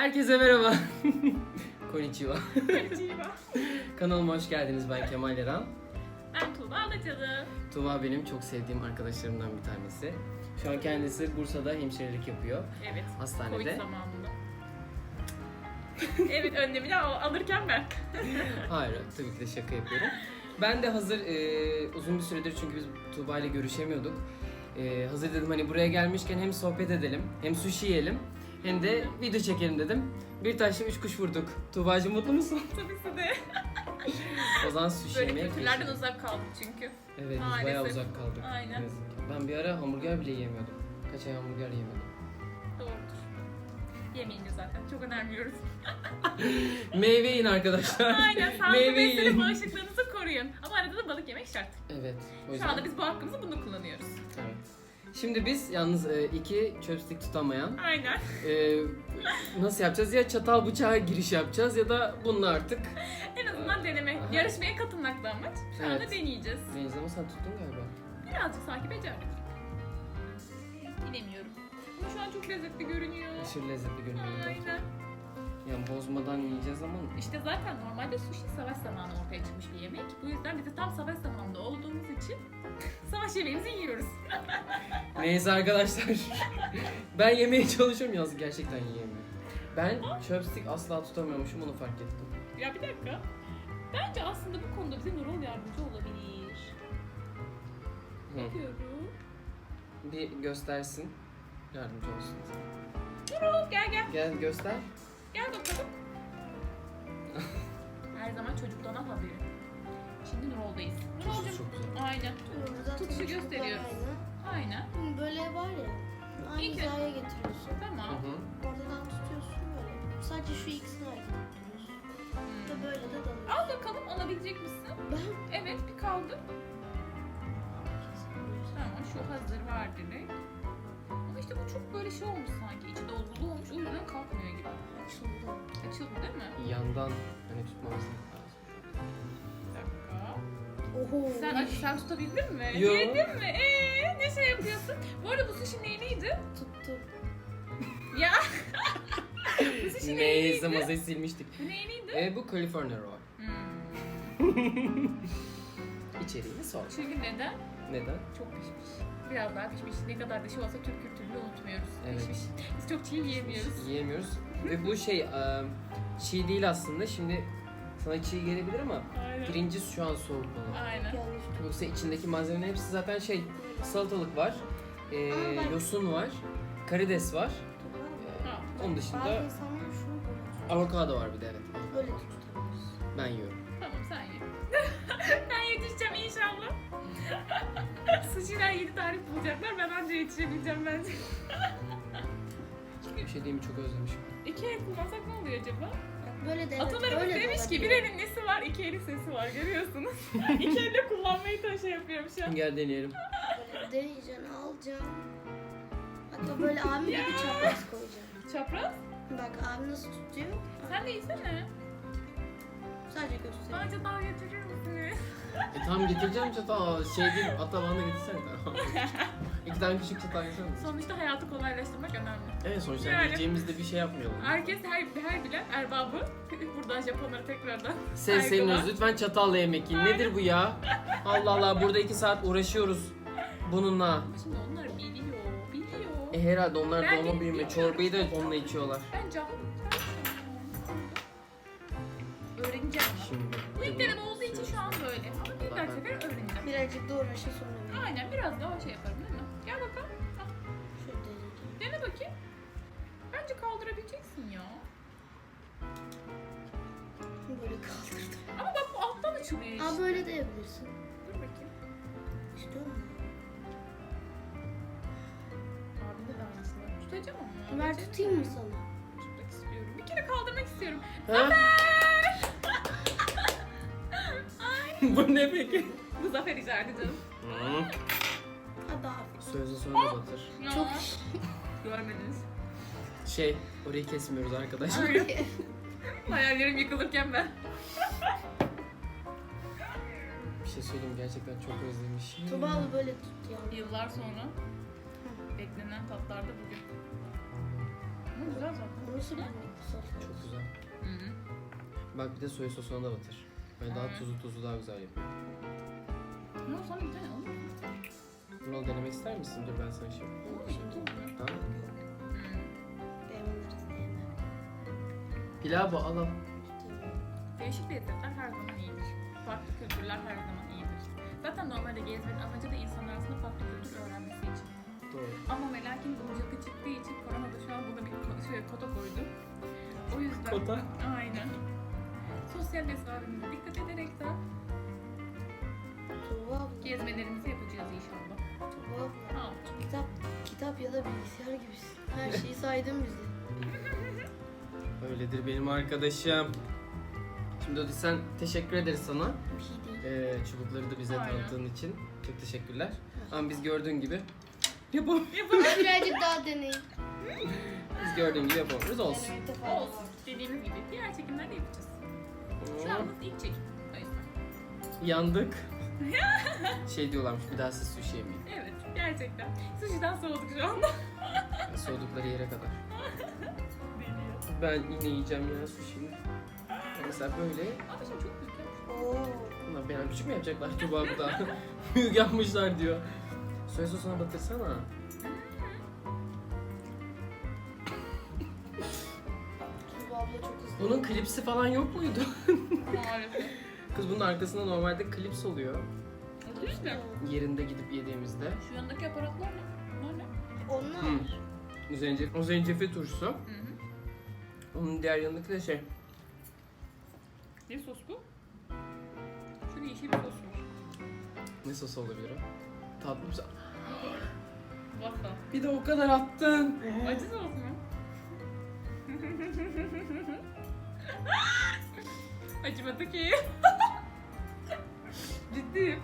Herkese merhaba. Konnichiwa. Konnichiwa. Kanalıma hoş geldiniz. Ben Kemal Eren. Ben Tuğba Alacalı. Tuğba benim çok sevdiğim arkadaşlarımdan bir tanesi. Şu an kendisi Bursa'da hemşirelik yapıyor. Evet. Hastanede. Covid zamanında. evet önlemini al- alırken ben. Hayır, tabii ki de şaka yapıyorum. Ben de hazır e, uzun bir süredir çünkü biz Tuğba ile görüşemiyorduk. E, hazır dedim hani buraya gelmişken hem sohbet edelim, hem sushi yiyelim, hem de video çekelim dedim. Bir taşla üç kuş vurduk. Tuğbacığım mutlu musun? Tabii ki de. O zaman sushi Böyle yemeye kültürlerden geçelim. uzak kaldık çünkü. Evet, biz Maalesef. bayağı uzak kaldık. Aynen. Ki. Ben bir ara hamburger bile yiyemiyordum. Kaç ay hamburger yemedim. Doğrudur. Yemeyince zaten çok önermiyoruz. Meyve yiyin arkadaşlar. Aynen sağlıklı Meyve beslenip yiyin. bağışıklığınızı koruyun. Ama arada da balık yemek şart. Evet. O Şu yüzden. anda biz bu hakkımızı bunu kullanıyoruz. Evet. Şimdi biz yalnız e, iki chopstick tutamayan Aynen. e, nasıl yapacağız? Ya çatal bıçağa giriş yapacağız ya da bununla artık. En azından deneme. Aha. Yarışmaya katılmakta amaç. Şu anda Evet. deneyeceğiz. Neyse ama sen tuttun galiba. Birazcık sanki becerdik. Bilemiyorum. Ama şu an çok lezzetli görünüyor. Aşırı lezzetli görünüyor. Aynen. Yani bozmadan yiyeceğiz ama İşte zaten normalde sushi savaş zamanı ortaya çıkmış bir yemek. Bu yüzden biz de tam savaş zamanında olduğumuz için savaş yemeğimizi yiyoruz. Neyse arkadaşlar. ben yemeye çalışıyorum yalnız gerçekten yiyemiyorum. Ben chopstick asla tutamıyormuşum onu fark ettim. Ya bir dakika. Bence aslında bu konuda bize Nurul yardımcı olabilir. Hı. Yapıyorum. Bir göstersin. Yardımcı olsun. Nurul gel gel. Gel göster. Gel bakalım. Her zaman çocuktan haberi. Şimdi çok güzel. Aynen. Zaten Tutuşu çok gösteriyoruz. Aynı. Aynen. Böyle var ya. Aynı İlk- hizaya getiriyorsun. Hı Tamam. hı. Ortadan tutuyorsun böyle. Sadece şu ikisini hareket ettiriyorsun. Hmm. İşte böyle de dalıyorsun. Al bakalım alabilecek misin? Ben Evet bir kaldı. Tamam şu hazır var direkt. Çok böyle şey olmuş sanki. içi dolgulu olmuş o yüzden kalkmıyor gibi. açıldı. Açıldı değil mi? Yandan hani tutmamız lazım. Bir dakika. Oho. Sen aç sen tutabildin mi? Yo. Yedin mi? Eee ne şey yapıyorsun? Bu arada bu sushi neyliydi? tuttu. Ya. bu sushi Neyse masayı silmiştik. Bu neyliydi? E, bu California Roll. Hmm. İçeriğini sor. Çünkü neden? Neden? Çok pişmiş. Biraz daha pişmiş. Ne kadar da şey olsa Türk kültürünü unutmuyoruz. Evet. Pişmiş. Biz çok çiğ yiyemiyoruz. Yiyemiyoruz. Ve bu şey e, çiğ değil aslında. Şimdi sana çiğ gelebilir ama Aynen. pirinci şu an soğuk olan. Aynen. Yoksa içindeki malzemenin hepsi zaten şey salatalık var, e, yosun var, karides var. E, onun dışında avokado var bir de evet. Böyle. Ben yiyorum. Sushi'ler yeni tarif bulacaklar. Ben anca yetişebileceğim bence. Bir şey diyeyim çok özlemişim. İki el kullansak ne oluyor acaba? Böyle de evet, Atalarımız böyle de demiş ki bir olabilir. elin nesi var, iki elin sesi var görüyorsunuz. iki elle kullanmayı da şey yapıyorum şu an. Gel deneyelim. Böyle deneyeceksin, alacaksın. Hatta böyle abim gibi çapraz koyacaksın. Çapraz. Bak abi nasıl tutuyor? Sen de yesene. Sadece göster. Bana çatal getirir misiniz? E tamam getireceğim çatal. Şey değil, hatta bana da getirsene. İki tane küçük çatal getirsene. Sonuçta hayatı kolaylaştırmak önemli. Evet sonuçta Yani. yiyeceğimizde bir şey yapmayalım. Herkes her, her bilen erbabı. Buradan Japonlara tekrardan. Saygılar. senin lütfen çatalla yemek yiyin. Nedir bu ya? Allah Allah burada iki saat uğraşıyoruz bununla. Ama Şimdi onlar biliyor, biliyor. E herhalde onlar Ben doğma büyüme. Çorbayı da onunla içiyorlar. Ben cahil. Öğreneceğim. Şimdi. Bu ilk sefer öğreneceğim. Birazcık da uğraşır sonra. Aynen biraz daha şey yaparım değil mi? Gel bakalım. Deneyeceğim. Dene bakayım. Bence kaldırabileceksin ya. Böyle kaldırdım. Ama bak bu alttan açılıyor işte. Aa böyle de yapabilirsin. Dur bakayım. İstiyor musun? Abimde de aynısı var. Tutacağım ama. Ver Bence- tutayım mı sana? Tutmak istiyorum. Bir kere kaldırmak istiyorum. Ha? bu ne peki? Bu zafer icabı canım. Hadi abi. Sözü sonra batır. Ya. Çok Görmediniz. Şey orayı kesmiyoruz arkadaşlar. Hayallerim yıkılırken ben. Bir şey söyleyeyim gerçekten çok özlemişim. Tubalı böyle tut ya. Yıllar sonra beklenen tatlarda bugün. Ama güzel zaten. Bilmiyorum. Sos. Çok güzel. Hı hı. Bak bir de soya sosuna da batır. Böyle daha tuzlu tuzlu daha güzel yapıyor. Ne o sana bir tane olur mu? Bunu denemek ister misin? Dur ben sana şey Olur şey mu? yapayım. Ha? Hı. Beğeniriz diyenler. Pilav bu al al. Tamam. Değişik lezzetler her zaman iyidir. Farklı kültürler her zaman iyidir. Zaten normalde gezmenin amacı da insan arasında farklı kültür öğrenmesi için. Doğru. Ama ve lakin bu yakı çıktığı için korona da şu an buna bir ko- şöyle kota koydu. O yüzden... Kota? Aynen. Sosyal mesafemize dikkat ederek de Tuğba abla. gezmelerimizi yapacağız inşallah. Tuğba abla. Yapacağız? Kitap, kitap ya da bilgisayar gibisin. Her şeyi saydın bize. Öyledir benim arkadaşım. Şimdi Odi sen teşekkür ederiz sana. Bir şey değil. Ee, çubukları da bize Aynen. tanıttığın için. Çok teşekkürler. Ama biz gördüğün gibi yapam Ben birazcık daha deneyim. biz gördüğün gibi yapamıyoruz olsun. Olsun. Dediğimiz gibi diğer çekimlerde yapacağız. Şu an ilk çekim. O yüzden. yandık. şey diyorlarmış bir daha siz sushi yemeyin. Evet gerçekten. Sushi'den soğuduk şu anda. Soğudukları yere kadar. Ben yine yiyeceğim ya sushi'yi. Mesela böyle. Ama şimdi çok büyük yapmış. Oo. Ulan beni küçük mü yapacaklar Tuba bu da? Büyük yapmışlar diyor. Soya sosuna batırsana. Bunun klipsi falan yok muydu? Maalesef. Kız bunun arkasında normalde klips oluyor. O da işte. Yerinde gidip yediğimizde. Şu yandaki aparatlar ne? Bunlar ne? Onlar. Hı. O, zence, o zencefil turşusu. Hı hı. Onun diğer yanındaki de şey. Ne sos bu? Şöyle yeşil bir sos var. Ne sos olabilir o? Tatlı bir sos. Bir de o kadar attın. Acı sos mu? Acımadı ki. Ciddiyim.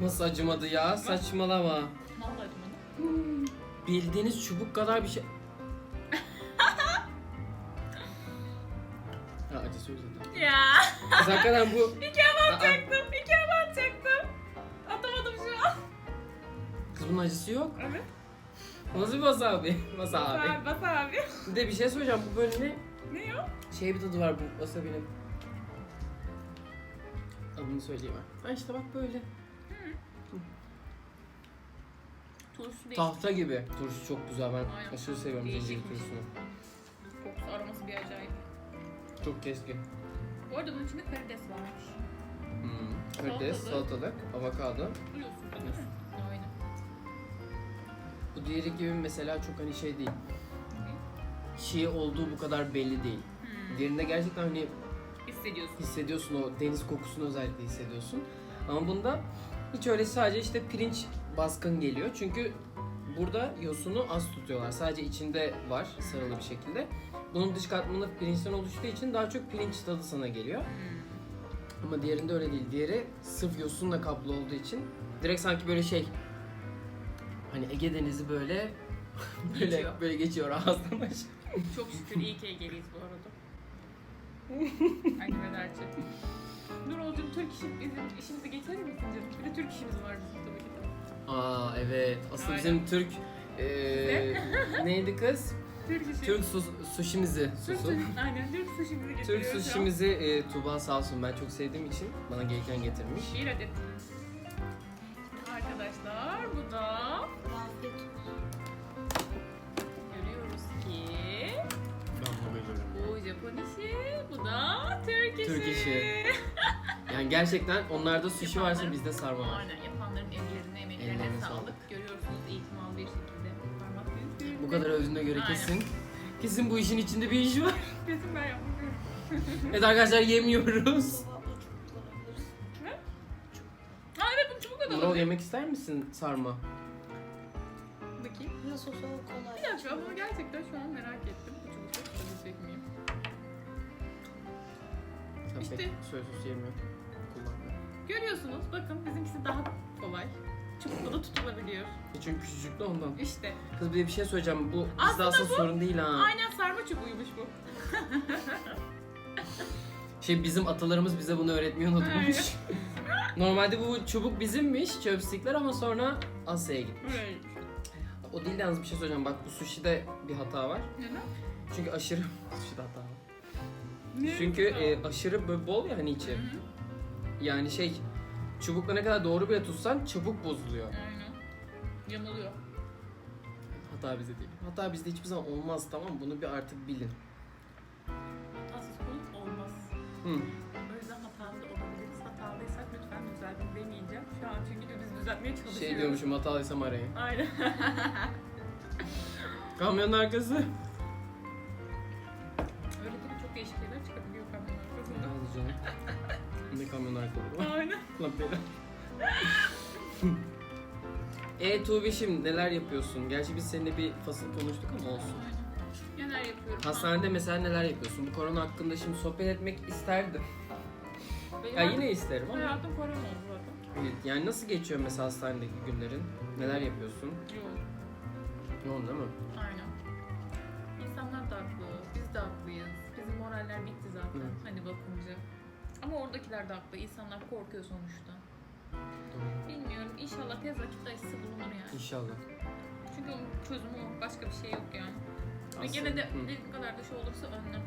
Nasıl acımadı ya? Saçmalama. Vallahi acımadı. Bildiğiniz çubuk kadar bir şey. ha acısı zaten. Ya. Kız hakikaten bu... İki ama Aa, atacaktım. İki ama atacaktım. Atamadım şu an. Kız bunun acısı yok. Evet. Nasıl bir wasabi? Wasabi. Bas abi. Bas abi. Bir de bir şey söyleyeceğim. Bu böyle ne? Ne o? Şey bir tadı var bu wasabi'nin. Adını söyleyeyim ben. Ha işte bak böyle. Turşu değil. Tahta gibi. Turşu çok güzel. Ben Aynen. aşırı seviyorum Değişikmiş. zencefil turşusunu. Kokusu aroması bir acayip. Çok keskin. Bu arada bunun içinde karides varmış. Hmm. Karides, Salatalık. salatalık, avokado. Biliyorsun değil mi? Aynen. Bu diğeri gibi mesela çok hani şey değil. Çiğ olduğu bu kadar belli değil. Hmm. Diğerinde gerçekten hani Hissediyorsun. hissediyorsun o deniz kokusunu özellikle hissediyorsun. Ama bunda hiç öyle sadece işte pirinç baskın geliyor. Çünkü burada yosunu az tutuyorlar. Sadece içinde var sarılı bir şekilde. Bunun dış katmanı pirinçten oluştuğu için daha çok pirinç tadı sana geliyor. Hmm. Ama diğerinde öyle değil. Diğeri sırf yosunla kaplı olduğu için direkt sanki böyle şey hani Ege Denizi böyle böyle Geçiyor. böyle geçiyor ağızdan aşağı. Çok şükür iyi ki Ege'liyiz bu arada. Arrivederci. Nurolcuğum Türk işi, bizim işimizi geçer misin canım? Bir de Türk işimiz var bizim tabii ki de. Aa evet. Aslında Aynen. bizim Türk eee neydi kız? Türk işi. Türk sus, sushimizi. Türk Susu. sushi- Aynen Türk sushi'mizi Türk getiriyor şu an. sushimizi e, Tuğba sağ olsun ben çok sevdiğim için bana gelirken getirmiş. Bir adet. Yani gerçekten onlarda sushi varsa Yapanların- bizde sarma var. Aynen yapanların ellerine, emeklerine Ellerine sağlık. sağlık. Görüyorsunuz eğitim bir şekilde parmak büyüklüğünde. Bu kadar övdüğüne göre Aynen. kesin. Kesin bu işin içinde bir iş var. Kesin ben yapmıyorum. Evet arkadaşlar yemiyoruz. Aa evet bunu çubuk Nurol alalım. yemek ister misin sarma? Bakayım. Nasıl olsa o kolay. Bir dakika ama gerçekten şu an merak ettim. Bu çubuk tutabilecek miyim? Sen İşte. pek soya sosu yemiyorsun. Kullanma. Görüyorsunuz bakın bizimkisi daha kolay. Çubukla da tutulabiliyor. E Çünkü küçücük de ondan. İşte. Kız bir de bir şey söyleyeceğim. Bu Aslında aslında bu- sorun değil ha. Aynen sarma çubuğuymuş bu. Şey bizim atalarımız bize bunu öğretmeyi unutmuş. Normalde bu çubuk bizimmiş, chopstickler ama sonra Asya'ya gitmiş. Böyle. o değil de yalnız bir şey söyleyeceğim. Bak bu sushi'de bir hata var. Neden? Çünkü aşırı... sushi'de hata var. Ne? Çünkü e, aşırı böyle bol ya hani içi. Hı hı. Yani şey çubukla ne kadar doğru bile tutsan çabuk bozuluyor. Aynen. Yamuluyor. Hata bizde değil. Hata bizde hiçbir zaman olmaz tamam mı? Bunu bir artık bilin. Hatasız konuk olmaz. Hı. O yüzden hatalı da olabiliriz. Hatalıysak lütfen düzeltin demeyeceğim. Şu an çünkü biz düzeltmeye çalışıyoruz. Şey diyormuşum hatalıysam arayın. Aynen. Kamyonun arkası. Öyle tabii çok değişik şeyler çıkabiliyor kamyon arkasında. Hadi canım. Ne kamyon arkası? Aynen. Lan bela. e Tuğbe şimdi neler yapıyorsun? Gerçi biz seninle bir fasıl konuştuk ama olsun. Aynen. Neler yapıyorum? Hastanede mesela neler yapıyorsun? Bu korona hakkında şimdi sohbet etmek isterdim. Benim Ya hayatım- yine isterim ama. Hayatım korona oldu zaten. Evet, Yani nasıl geçiyor mesela hastanedeki günlerin? Neler yapıyorsun? Yoğun. Yoğun değil mi? Aynen. İnsanlar da haklı, biz de haklıyız. Bizim moraller bitti zaten Evet. hani bakınca. Ama oradakiler de haklı. İnsanlar korkuyor sonuçta. Bilmiyorum. İnşallah tez vakitte aşısı bulunur yani. İnşallah. Çünkü onun çözümü o. Başka bir şey yok yani. Ve Aslında- gene de Hı. ne kadar da şey olursa önlem.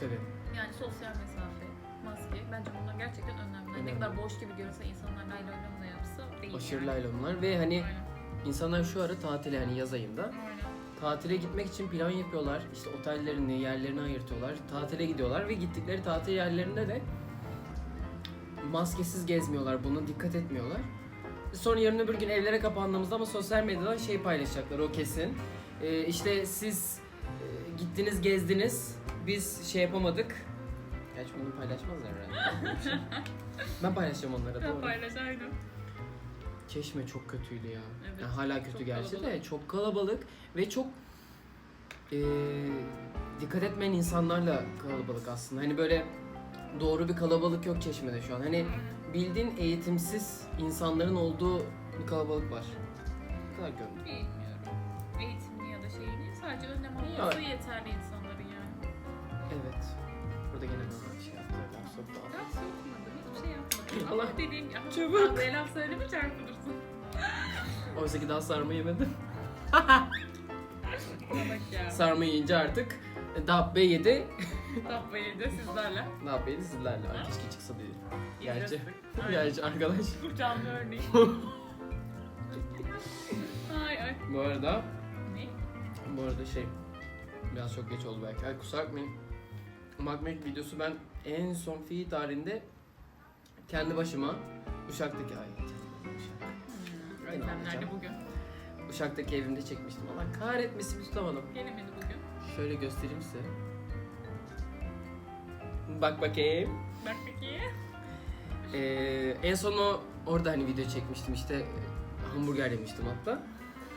Tabii. Yani sosyal mesafe, maske. Bence bunlar gerçekten önemli. Ne Önemli. kadar boş gibi görünse insanlar lay lay lom da yapsa değil Aşırı yani. laylonlar ve hani Aynen. insanlar şu ara tatil yani yaz ayında Aynen. tatile gitmek için plan yapıyorlar. İşte otellerini, yerlerini ayırtıyorlar. Tatile gidiyorlar ve gittikleri tatil yerlerinde de maskesiz gezmiyorlar. Buna dikkat etmiyorlar. Sonra yarın öbür gün evlere kapandığımızda ama sosyal medyadan şey paylaşacaklar o kesin. Ee, işte siz e, gittiniz gezdiniz biz şey yapamadık. Gerçi bunu paylaşmazlar herhalde. ben paylaşacağım onlara doğru. paylaş aynen. Çeşme çok kötüydü ya. Evet, Yani hala kötü gerçi de kalabalık. çok kalabalık ve çok eee, dikkat etmeyen insanlarla kalabalık aslında. Hani böyle doğru bir kalabalık yok Çeşme'de şu an. Hani bildiğin eğitimsiz insanların olduğu bir kalabalık var. Ne kadar gömdüm. Bilmiyorum. Eğitimli ya da şeyli. Sadece önlem alması yeterli insanların yani. Evet. Burada gene bana şey yaptılar. Soktu Ders okumadım, hiçbir şey yapmadım. Allah. Ama dediğim gibi, Çabuk. fazla laf söyleme çarpılırsın. Oysa ki daha sarma yemedim. Bak ya. Sarma yiyince artık Dabbe yedi. Tapmayı da sizlerle. Dabbe yedi sizlerle. Ay, keşke çıksa diye. Gerçi. Aynen. Gerçi arkadaş. Bu canlı örneği. ay ay. Bu arada Ne? Bu arada şey biraz çok geç oldu belki. Ay kusura bakmayın. Magmek videosu ben en son fi tarihinde kendi başıma Uşak'taki ay Uşak. Hmm, Aynen, Özlemlerdi hocam. bugün. Uşak'taki evimde çekmiştim. Allah kahretmesin tutamadım. Gelemedi bugün. Şöyle göstereyim size. Bak bakayım. Bak peki. Ee, en son o orada hani video çekmiştim işte hamburger yemiştim hatta.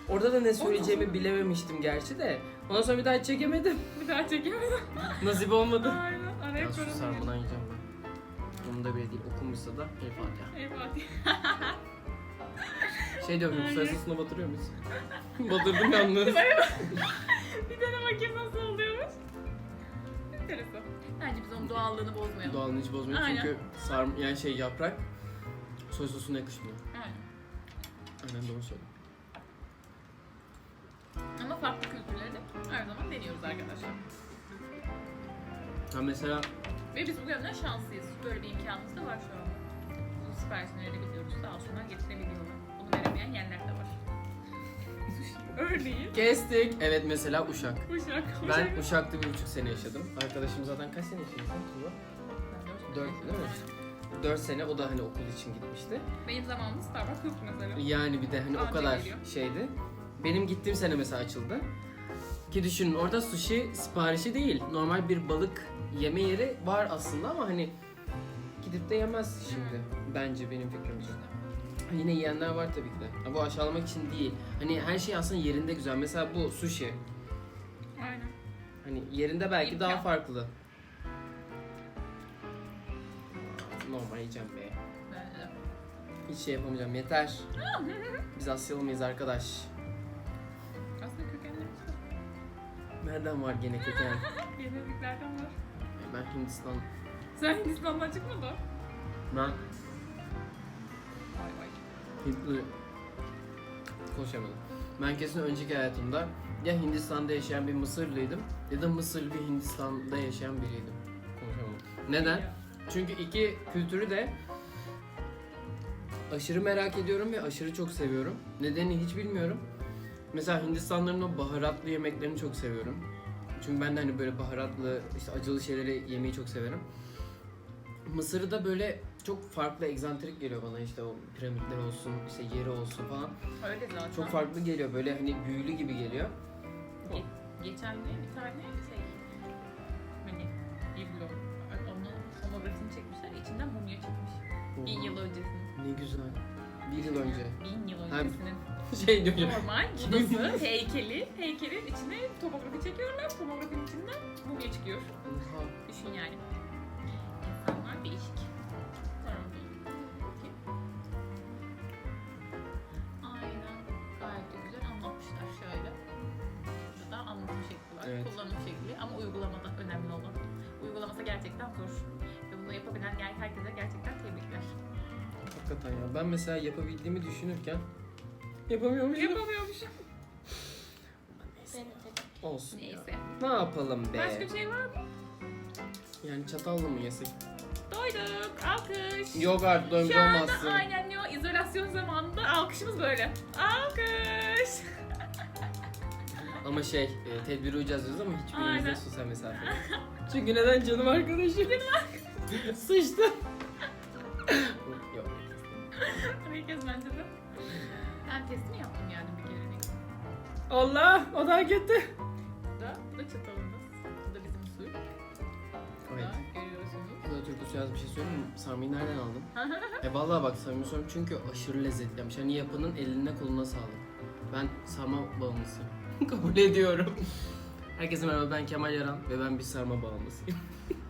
Orada da ne söyleyeceğimi bilememiştim gerçi de. Ondan sonra bir daha çekemedim. Bir daha çekemedim. Nasip olmadı. Aynen. Araya Ya şu sarmadan yiyeceğim ben. Onun da bile değil okunmuşsa da El Fatiha. Eyvah. Şey diyorum Aynen. soy sosuna batırıyor muyuz? Batırdım yalnız. bir tane bakayım nasıl oluyormuş. Enteresan. Bence biz onun doğallığını bozmayalım. Doğalını hiç bozmuyor Aynen. çünkü sarm yani şey yaprak soy sosuna yakışmıyor. Aynen. Aynen doğru söyledin. Ama farklı kültürleri de her zaman deniyoruz arkadaşlar. Ha mesela Ve biz bu yönden şanslıyız. Böyle bir imkanımız da var şu an. Bu siparişini verebiliyoruz. Sağ olsunlar getirebiliyorlar. Bunu veremeyen yerler de var. Örneğin kestik. Evet mesela Uşak. Uşak. Ben Uşak. Uşak'ta bir buçuk sene yaşadım. Arkadaşım zaten kaç sene yaşadın sen Tuğba? Dört değil mi? Dört sene o da hani okul için gitmişti. Benim zamanımda Starbucks yoktu mesela. Yani bir de hani o Anca kadar geliyor. şeydi. Benim gittiğim sene mesela açıldı. Ki düşünün orada sushi siparişi değil. Normal bir balık yeme yeri var aslında ama hani gidip de yemez şimdi. Bence benim fikrimce. Yine yiyenler var tabii ki de. Bu aşağılamak için değil. Hani her şey aslında yerinde güzel. Mesela bu sushi. Aynen. Hani yerinde belki İmkan. daha farklı. Normal yiyeceğim be. Böyle. Hiç şey yapamayacağım. Yeter. Biz Asyalı mıyız arkadaş? Aslında kökenlerimiz var. Nereden var gene köken? Geneliklerden var. ben Hindistan. Sen Hindistan'dan çıkmadın. Ben Vay vay. Hintli konuşamadım. Ben kesin önceki hayatımda ya Hindistan'da yaşayan bir Mısırlıydım ya da Mısırlı bir Hindistan'da yaşayan biriydim. Konuşamadım. Neden? Çünkü iki kültürü de aşırı merak ediyorum ve aşırı çok seviyorum. Nedenini hiç bilmiyorum. Mesela Hindistanların o baharatlı yemeklerini çok seviyorum. Çünkü ben de hani böyle baharatlı, işte acılı şeyleri yemeyi çok severim. Mısır'ı da böyle çok farklı, egzantrik geliyor bana işte o piramitler olsun, işte yeri olsun falan. Öyle zaten. Çok farklı geliyor böyle hani büyülü gibi geliyor. Ge- geçen de bir tane şey hani biblo onun tomografisini çekmişler içinden mumya çıkmış. Bin yıl öncesinin. Ne güzel. Bir yıl önce. Bin yıl Ha, öncesinin. Şey diyor. Normal budası, heykeli, heykelin içine tomografi çekiyorlar. Tomografinin içinden mumya çıkıyor. Oha. Düşün gerçekten zor. Ve bunu yapabilen herkese gerçekten tebrikler. Hakikaten ya. Ben mesela yapabildiğimi düşünürken yapamıyormuşum. Yapamıyormuşum. Tabii. Olsun ya. Neyse. Ne yapalım be? Başka bir şey var mı? Yani çatalla mı yesek? Doyduk. Alkış. Yok artık doymuş Şu anda olmazsın. aynen ne o izolasyon zamanında alkışımız böyle. Alkış. Ama şey, e, tedbiri uyacağız diyoruz ama hiçbirimizde Aynen. sosyal mesafe. Çünkü neden canım arkadaşım? Canım Sıçtı. Yok. Herkes bence de. Ben testini yaptım yani bir kere ne güzel. Allah, o da gitti. Bu da, bu da çatalımız. Bu da bizim su. Bu Evet. da görüyorsunuz. Bu da Türk usulü bir şey söyleyeyim mi? Sarmayı nereden aldın? e vallahi bak samimi söylüyorum çünkü aşırı lezzetliymiş. Hani yapanın eline koluna sağlık. Ben sarma bağımlısıyım. Kabul ediyorum. Herkese merhaba ben Kemal Yaran ve ben bir sarma bağımlısıyım.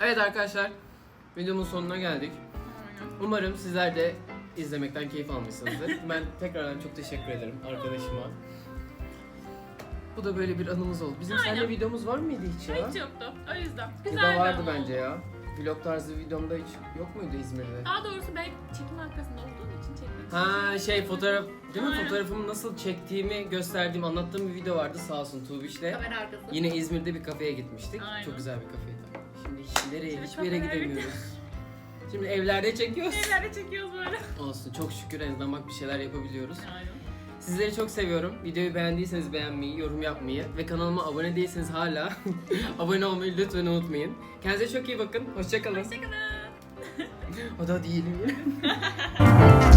evet arkadaşlar videomun sonuna geldik. Umarım sizler de izlemekten keyif almışsınızdır. ben tekrardan çok teşekkür ederim arkadaşıma. Bu da böyle bir anımız oldu. Bizim Aynen. seninle videomuz var mıydı hiç ya? Hiç yoktu. O yüzden. Ya Güzel da bir vardı anı bence oldu. ya. Vlog tarzı videomda hiç yok muydu İzmir'de? Daha doğrusu ben çekim arkasında olduğum için çekmek Ha şey fotoğraf değil mi? Aynen. Fotoğrafımı nasıl çektiğimi gösterdiğim, anlattığım bir video vardı sağ olsun Tuğbiş'le. Kamera arkası. Yine İzmir'de bir kafeye gitmiştik. Aynen. Çok güzel bir kafeydi. Şimdi hiç nereye, Şimdi hiçbir yere kafelere gidemiyoruz. Şimdi evlerde çekiyoruz. Evlerde çekiyoruz böyle. Olsun çok şükür en azından bak bir şeyler yapabiliyoruz. Aynen. Sizleri çok seviyorum. Videoyu beğendiyseniz beğenmeyi, yorum yapmayı ve kanalıma abone değilseniz hala abone olmayı lütfen unutmayın. Kendinize çok iyi bakın. Hoşçakalın. Hoşçakalın. O da diyelim.